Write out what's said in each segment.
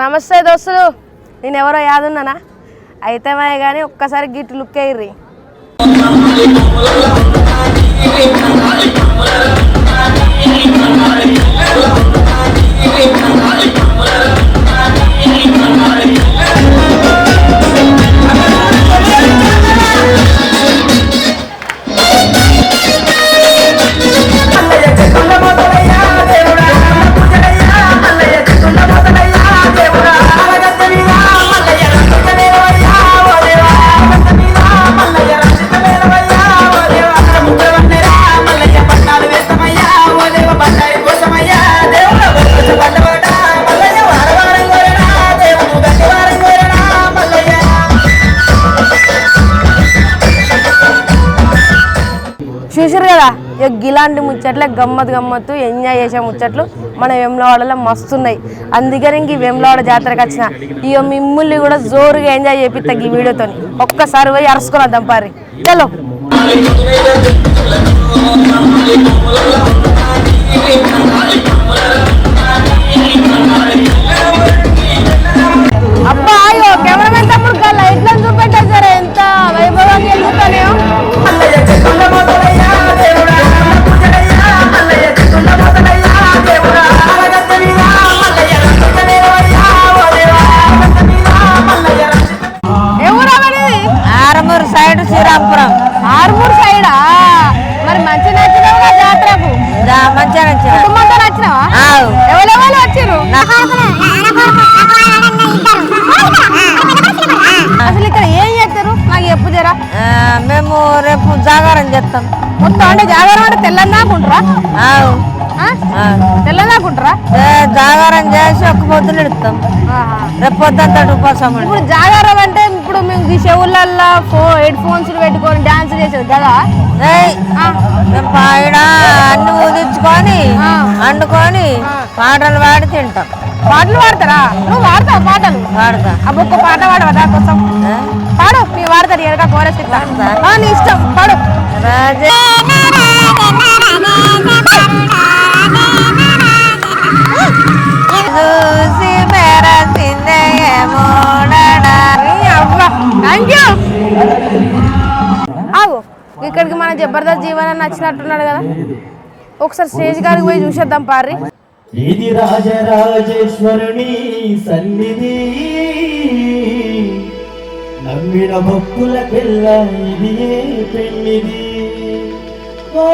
నమస్తే దోస్తులు. నేను ఎవరో యాదున్నానా అయితే కానీ ఒక్కసారి గిట్టు లుక్ అయ్యి కదా? ఇక ఇలాంటి ముచ్చట్లే గమ్మత్ గమ్మత్తు ఎంజాయ్ చేసే ముచ్చట్లు మన వెమ్లవాడలో మస్తున్నాయి. అందుకని ఇంక వేములవాడ వెమ్లవాడ జాతరకు వచ్చిన. ఇక మిమ్మల్ని కూడా జోరుగా ఎంజాయ్ చేపిస్తా ఈ వీడియోతో ఒక్కసారి పోయి అరుసుకుని వద్దాం పారి. చలో. శ్రీరాంపురం ఆర్మూర్ సైడా? మరి మంచి నచ్చినావు జాతరకు? మంచిగా నచ్చిన కుటుంబంతో నచ్చినావా. ఎవరెవరు వచ్చిర్రు అసలు ఇక్కడ ఏం చేస్తారు? నాకు చెప్పు జరా. మేము రేపు జాగారం చేస్తాం. మొత్తం అంటే జాగారం అంటే తెల్లందాకుంటారా. తెల్లందాకుంటారా జాగారం చేసి ఒక్క పొద్దులు ఇస్తాం రేపు పొద్దుంతా ఉపవాసం ఉండి. ఇప్పుడు జాగారం అంటే ఇప్పుడు మేము ఈ చెవులల్లో ఫో హెడ్ ఫోన్స్ పెట్టుకొని డాన్స్ చేసేది కదా. మేము పాయడ అన్ని ఊదించుకొని. వండుకొని పాటలు పాడి తింటాం పాటలు పాడతారా నువ్వు వాడతావు పాటలు పాడతా అబ్బ ఒక్క పాట పాడవా దా కోసం ఏ? పాడు మీ వాడతారు ఎరగా కోరస్ నీ ఇష్టం పాడు రాజే ఆగు ఇక్కడికి మన జబర్దస్త్ జీవనాన్ని నచ్చినట్టున్నాడు కదా. ఒకసారి స్టేజ్ గారికి పోయి చూసేద్దాం పారి ఇది రాజరాజేశ్వరుని సన్నిధి? నమ్మిన భక్తులకెల్ల ఇది ఏ పెన్నిది ఓ,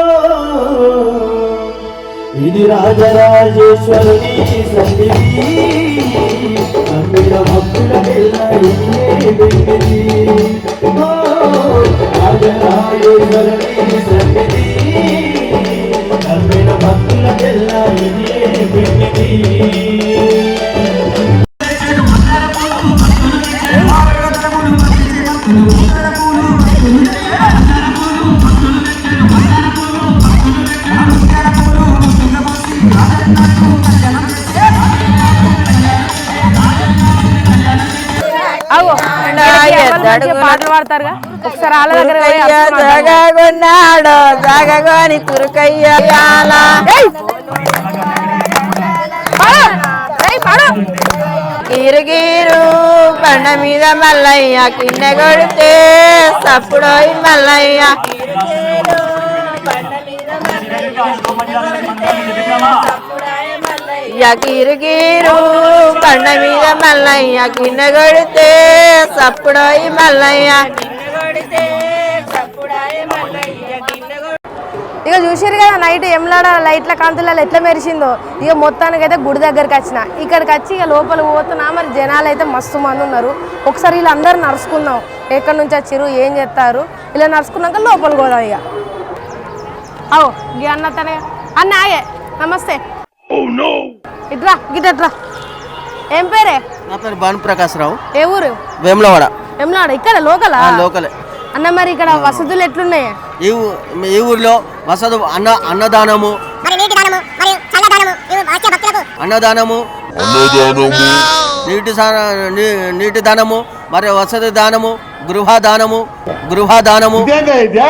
ఇది రాజరాజేశ్వరుని సన్నిధి. నమ్మిన భక్తులకెల్ల రాజరాజేశ్వరుని సన్నిధి. పాటలు పాడతారుగా ఒకసారి వాళ్ళ దగ్గర. జగగొన్నాడు జగగోని తురుకయ్య! పాడు! మీద మల్లయ్య కింద కొడితే సప్పుడోయి మల్లయ్య గిరుగిరు కొండ మీద మల్లయ్య కింద కొడితే సప్పుడోయి మల్లయ్య. ఇక చూసారు కదా నైట్ ఎమ్లాడ లైట్ల కాంతులలో ఎట్లా మెరిసిందో. ఇక మొత్తానికి అయితే గుడి దగ్గరికి వచ్చిన. ఇక్కడికి వచ్చి ఇక లోపల పోతున్నా మరి జనాలు అయితే మస్తు మంది ఉన్నారు. ఒకసారి వీళ్ళందరూ నడుచుకుందాం. ఎక్కడి నుంచి వచ్చిర్రు ఏం చేస్తారు? ఇలా నడుచుకున్నాక లోపల పోదాం ఇక. అవు గీ అన్న తనే. అన్న ఆగే నమస్తే. ఇట్రా గిట్రా ఏం పేరే? నా పేరు భాను ప్రకాశ్ రావు ఏ ఊరు? వేములవాడ. ఎమ్లాడ ఇక్కడ లోకలా? ఆ, లోకలే. అన్న మరి ఇక్కడ వసతులు ఎట్లున్నాయి? ఈ ఈ ఊరిలో వసతి అన్న అన్నదానము. అన్నదానము. నీటి నీటి దానము మరి వసతి దానము గృహదానము గృహదానము ఇదేంగా ఇదే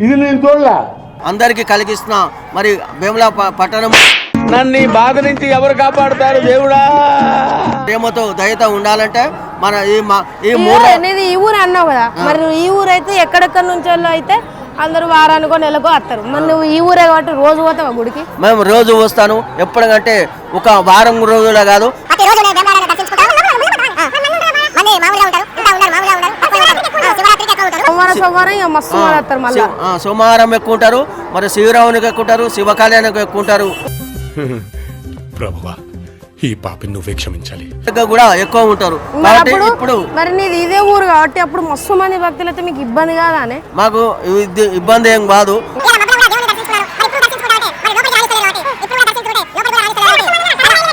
ఇది నేను చూడలే. అందరికీ కలిగిస్తున్న మరి వేముల ప- పట్టణం నన్ను ఈ బాధ నుంచి ఎవరు కాపాడుతారు దేవుడా? ప్రేమతో దయతో ఉండాలంటే మన ఈ ఈ ఊరు- నీది ఈ ఊరు అన్నావు కదా. మరి నువ్వు ఈ ఊరు అయితే ఎక్కడెక్కడ నుంచి వాళ్ళు అయితే అందరూ వారానికో నెలకో వస్తారు. మరి నువ్వు ఈ ఊరే కాబట్టి రోజు పోతావా గుడికి? మేము రోజు వస్తాను. ఎప్పుడంటే ఒక వారం రోజుల కాదు. సోమవారం ఎక్కువ ఉంటారు. మరి శివరామునికి ఎక్కువ ఉంటారు. శివ కళ్యాణానికి ఎక్కువ ఉంటారు. ప్రభువా ఈ పాపిని నువ్వే క్షమించాలి. కూడా ఎక్కువ ఉంటారు. మరి కాబట్టి అప్పుడు ఇప్పుడు మరి నీది ఇదే ఊరు కాబట్టి అప్పుడు మస్తు మంది భక్తులు అయితే మీకు ఇబ్బంది కాదా అని మాకు ఇది ఇబ్బంది ఏం కాదు. కూడా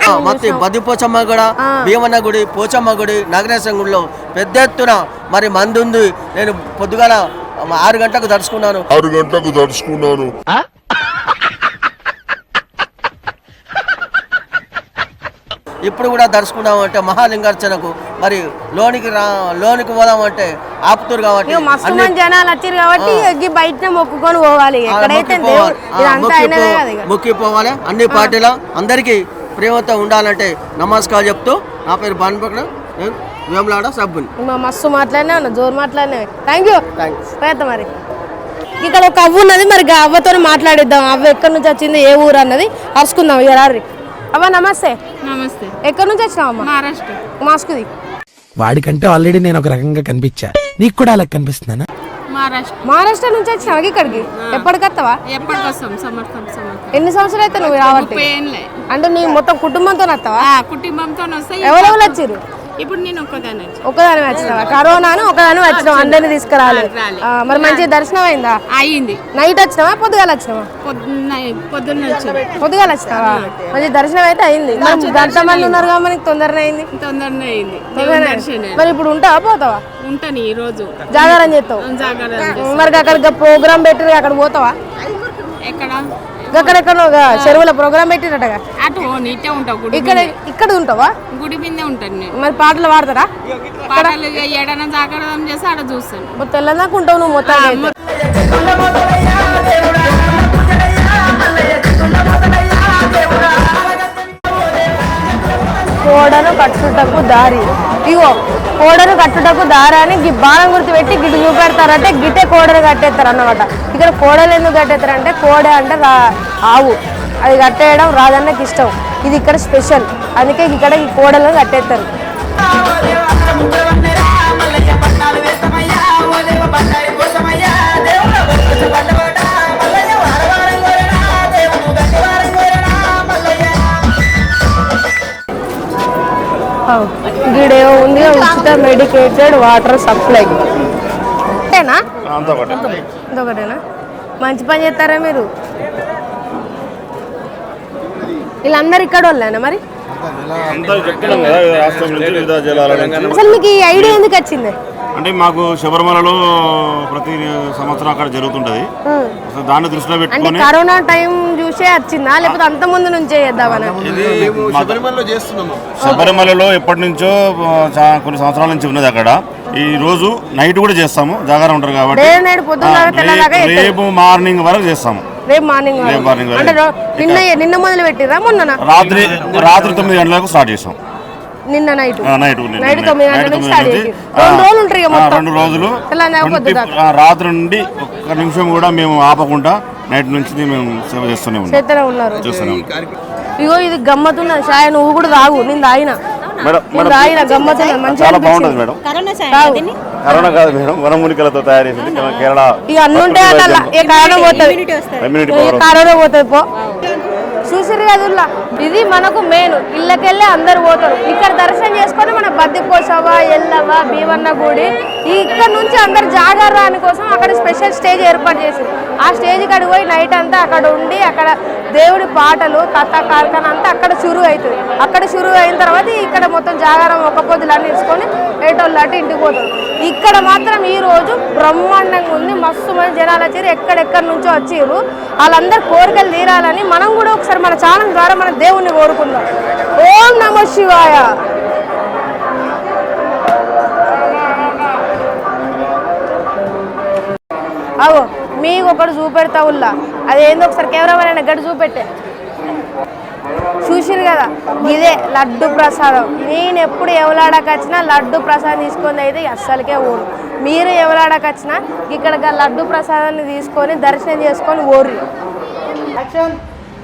ఆ, మొత్తం బద్దిపోచమ్మ కూడా భీమన్న గుడి పోచమ్మ గుడి నగరేశం గుడిలో పెద్ద ఎత్తున మరి మంది ఉంది నేను పొద్దుగాల ఆరు గంటలకు దడుచుకున్నాను ఆరు గంటలకు తడుచుకున్నాను. ఇప్పుడు కూడా దడుచుకున్నాం అంటే మహాలింగార్చనకు మరి లోనికి రా లోనికి పోదామంటే ఆపుతురు కాబట్టి మస్తు జనాలు వచ్చారు కాబట్టి బయట మొక్కుకొని పోవాలి. ఆ, ఎక్కడైతే మొక్కి దేవుడు పోవాలి. ఆ, ఇదంతా మొక్కి అయినదే పో- కదా ఇక మొక్కి పోవాలి అన్ని పార్టీల అందరికీ ప్రేమతో ఉండాలంటే నమస్కారం చెప్తూ నా పేరు బాన్పక్కడ నేను వేములాడ సబ్బుని. మా మస్తు మాట్లాడినా ఉన్నా జోరు మాట్లాడినా. థ్యాంక్ యూ థ్యాంక్స్ మరి. ఇక్కడ ఒక అవ్వ ఉన్నది మరి అవ్వతో మాట్లాడిద్దాం. అవ్వ ఎక్కడి నుంచి వచ్చింది ఏ ఊరు అన్నది అరుచుకుందాం. ఇక రారి అవ్వ నమస్తే. నమస్తే. ఎక్కడి నుంచి వచ్చినావు మహారాష్ట్ర. మాస్కుది. వాడికంటే ఆల్రెడీ నేను ఒక రకంగా కనిపించా. నీకు కూడా అలా కనిపిస్తున్నానా మహారాష్ట్ర. మహారాష్ట్ర నుంచి వచ్చినావు ఇక్కడికి? ఎప్పటికి వస్తావా ఎప్పటికి వస్తాం సమర్థం సమర్థం ఎన్ని సంవత్సరాలు అయితే నువ్వు ఏళ్ళే. అంటే నీ మొత్తం కుటుంబంతో వస్తావా? ఆ, కుటుంబంతో వస్తే ఎవరెవరు వచ్చారు? ఇప్పుడు నేను ఒకదాని వచ్చినావా? కరోనాను ఒకదాని వచ్చినావు? అందరిని తీసుకురాలి. ఆ, మరి మంచి దర్శనం అయిందా? అయింది. నైట్ వచ్చినావా? పొద్దుగాల వచ్చినావా? పొద్దున్న పొద్దున్న పొద్దుగాల వచ్చినావా? మంచి దర్శనం అయితే అయింది. మరి మంది ఉన్నారు కాబట్టి మనకి తొందరనే అయింది? తొందరనే అయింది. దేవుని తొందరనే దర్శనం మరి ఇప్పుడు ఉంటావా? పోతావా? ఉంటాను ఈ రోజు. జాగారం చేస్తావు? జాగ్రత్త మరి అక్కడ ప్రోగ్రామ్ పెట్టిరు అక్కడ పోతావా? ఎక్కడ? అక్కడెక్కడ చెరువుల ప్రోగ్రామ్ పెట్టిరటగా అటు ఉంటావు గుడి ఇక్కడ ఇక్కడ ఉంటావా. గుడి మీదే ఉంటాను మరి పాటలు పాడతారా? పాటలు ఇక ఏడైనా జాగ్రత్త చేసి ఆడ చూస్తాను. మొత్తం తెల్లదాకా ఉంటావు నువ్వు మొత్తం కోడను కట్టుటకు దారి. ఇగో కోడను కట్టుటకు దారాన్ని గి బాణం గుర్తు పెట్టి గిటి చూపెడతారంటే గిటే కోడను కట్టేస్తారు అన్నమాట ఇక్కడ కోడలు ఎందుకు కట్టేస్తారంటే కోడ అంటే ఆవు. అది కట్టేయడం రాజన్నకి ఇష్టం. ఇది ఇక్కడ స్పెషల్. అందుకే ఇక్కడ ఈ కోడలను కట్టేస్తారు. గిడేమో ఉంది ఉచిత మెడికేటెడ్ వాటర్ సప్లై అంతేనా? ఇంకొకటేనా మంచి పని చేస్తారా మీరు? వీళ్ళందరూ ఇక్కడ వాళ్ళేనా మరి? అసలు మీకు ఈ ఐడియా ఎందుకు వచ్చింది? అంటే మాకు శబరిమలలో ప్రతి సంవత్సరం అక్కడ జరుగుతుంటది. అసలు దాన్ని దృష్టిలో పెట్టుకొని కరోనా టైం చూసే వచ్చిందా? లేకపోతే అంత ముందు నుంచే చేద్దామని శబరిమలలో ఎప్పటి నుంచో కొన్ని సంవత్సరాల నుంచి ఉన్నది అక్కడ. ఈ రోజు నైట్ కూడా చేస్తాము జాగారం ఉంటారు కాబట్టి. రేపు- మార్నింగ్ వరకు చేస్తాము. రేపు మార్నింగ్ నిన్న నిన్న మొదలు పెట్టిరా మొన్న రాత్రి రాత్రి తొమ్మిది గంటలకు స్టార్ట్ చేస్తాం. నిన్న నైట్ నైట్ నిన్న- నైట్ తొమ్మిది గంటల స్టార్ట్ రెండు రోజులు ఉంటారు రెండు రోజులు తెల్లారినాక పొద్దు 20 దాకా. ఆ, రాత్రి నుండి ఒక్క నిమిషం కూడా మేము ఆపకుండా నైట్ నుంచి మేము సేవ చేస్తూనే ఉన్నాం. చేస్తూనే ఉన్నారు. ఇగో ఇది గమ్మతున్నది షాయ నువ్వు కూడా తాగు. నేను తాగిన. మంచిగా చాలా బాగుంటుంది. మేడం. కరోనా కాదు మేడం వనమూలికలతో తయారు చేసింది కేరళ ఇక పోతుంది? కరోనా పోతుంది పో. చూసిరు కదుల్లా ఇది మనకు మెయిన్ ఇళ్ళకెళ్ళి అందరు పోతారు. ఇక్కడ దర్శనం చేసుకొని మన బద్దిపోసవ ఎల్లవ భీమన్న గుడి ఇక్కడ నుంచి అందరు జాగరాని కోసం అక్కడ స్పెషల్ స్టేజ్ ఏర్పాటు చేసి ఆ స్టేజ్ కాడికి పోయి నైట్ అంతా అక్కడ ఉండి అక్కడ దేవుడి పాటలు కథ కార్ఖాన అంతా అక్కడ షురు అవుతుంది. అక్కడ షురు అయిన తర్వాత ఇక్కడ మొత్తం జాగారం ఒక్క పొద్దులన్నీ అన్ని ఇసుకొని ఏటోళ్ళు అటు ఇంటికి పోతారు. ఇక్కడ మాత్రం ఈ రోజు బ్రహ్మాండంగా ఉంది. మస్తు మంది జనాలు వచ్చారు. ఎక్కడెక్కడి నుంచో వచ్చారు. వాళ్ళందరూ కోరికలు తీరాలని మనం కూడా ఒకసారి మన ఛానల్ ద్వారా మన దేవుణ్ణి కోరుకుందాం. ఓం నమ శివాయ. అవో మీకు ఒకటి చూపెడతా ఉల్లా అదేందో ఒకసారి కెమెరా గడి చూపెట్టే. చూసిరు కదా. ఇదే లడ్డు ప్రసాదం. నేను ఎప్పుడు ఎవలాడకి వచ్చినా లడ్డు ప్రసాదం తీసుకొని అయితే అస్సలకే ఓరు మీరు ఎవలాడకి వచ్చినా ఇక్కడ లడ్డు ప్రసాదాన్ని తీసుకొని దర్శనం చేసుకొని ఓర్రి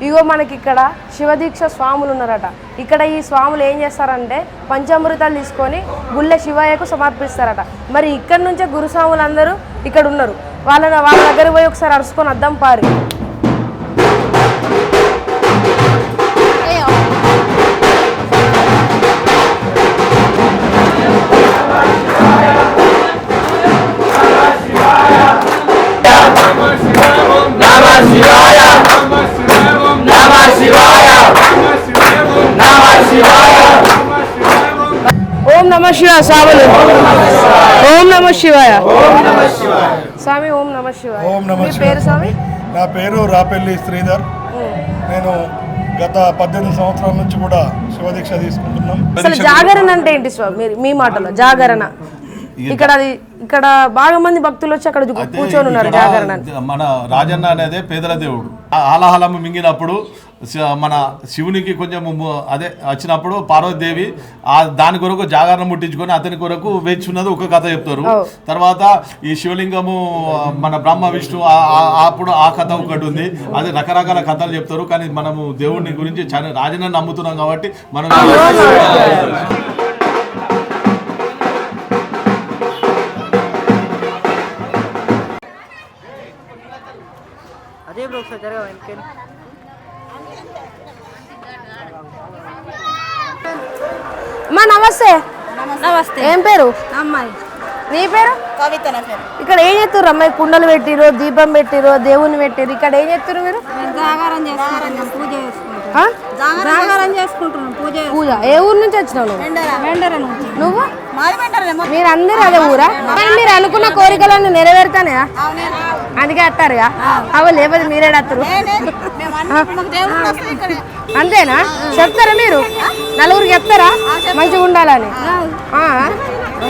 ఇగో మనకి ఇక్కడ శివదీక్ష స్వాములు ఉన్నారట. ఇక్కడ ఈ స్వాములు ఏం చేస్తారంటే పంచామృతాలు తీసుకొని గుళ్ళ శివయ్యకు సమర్పిస్తారట. మరి ఇక్కడ నుంచే గురుస్వాములు అందరూ ఇక్కడ ఉన్నారు వాళ్ళ వాళ్ళ దగ్గర పోయి ఒకసారి అరుచుకొని అద్దం పారి. ఓం నమ శివాయ స్వాములు ఓం నమ శివాయ. స్వామి ఓం నమ శివాయ. ఓం నమ పేరు స్వామి? నా పేరు రాపెల్లి శ్రీధర్. నేను గత పద్దెనిమిది సంవత్సరాల నుంచి కూడా శివదీక్ష తీసుకుంటున్నాం. అసలు జాగరణ అంటే ఏంటి స్వామి? మీరు మీ మాటలో జాగరణ. ఇక్కడ అది ఇక్కడ బాగా మంది భక్తులు వచ్చి అక్కడ కూర్చొని ఉన్నారు జాగరణ. మన రాజన్న అనేది పేదల దేవుడు. ఆలాహలం మింగినప్పుడు మన శివునికి కొంచెం అదే వచ్చినప్పుడు పార్వతీదేవి ఆ దాని కొరకు జాగరణ ముట్టించుకొని అతని కొరకు వేచున్నది ఒక కథ చెప్తారు. తర్వాత ఈ శివలింగము మన బ్రహ్మ విష్ణు అప్పుడు ఆ కథ ఒకటి ఉంది. అది రకరకాల కథలు చెప్తారు. కానీ మనము దేవుడిని గురించి చాలా రాజన్న నమ్ముతున్నాం కాబట్టి మనం అమ్మా నమస్తే. నమస్తే. ఏం పేరు? అమ్మాయి. నీ పేరు? కవిత పేరు. ఇక్కడ ఏం చేస్తారు అమ్మాయి కుండలు పెట్టిరు దీపం పెట్టిరు దేవుని పెట్టిరు ఇక్కడ ఏం చేస్తారు మీరు? జాగారం పూజ చేసుకుంటాం ఆ? జాగారం చేసుకుంటున్నాం పూజ పూజ. ఏ ఊరు నుంచి వచ్చినావు నువ్వు? మీరు అందరూ అదే ఊరా? మీరు అనుకున్న కోరికలన్నీ నెరవేరుతానే అందుకే వస్తారుగా అవి లేకపోతే మీరే వస్తారు అంతేనా? చెప్తారా మీరు? నలుగురికి చెప్తారా? మంచిగా ఉండాలని. ఆ,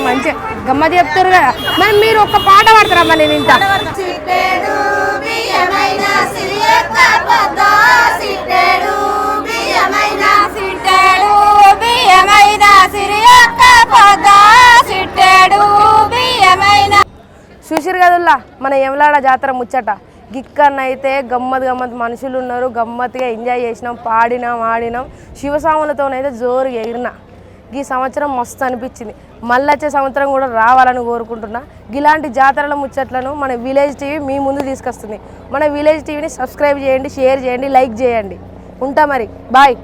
మంచిగా గమ్మతి చెప్తారు కదా. మరి మీరు ఒక్క పాట పాడతారా మరి నేను ఇంత చూసిరు కదుల్లా మన యమలాడ జాతర ముచ్చట. గిక్కన్నైతే గమ్మత్ గమ్మత్ మనుషులు ఉన్నారు గమ్మత్తుగా ఎంజాయ్ చేసినాం పాడినాం ఆడినాం. శివసాములతోనైతే జోరుగా ఎగిరిన. ఈ సంవత్సరం మస్తు అనిపించింది. మళ్ళీ వచ్చే సంవత్సరం కూడా రావాలని కోరుకుంటున్నా. ఇలాంటి జాతరల ముచ్చట్లను మన విలేజ్ టీవీ మీ ముందు తీసుకొస్తుంది. మన విలేజ్ టీవీని సబ్స్క్రైబ్ చేయండి షేర్ చేయండి లైక్ చేయండి. ఉంటా మరి. బాయ్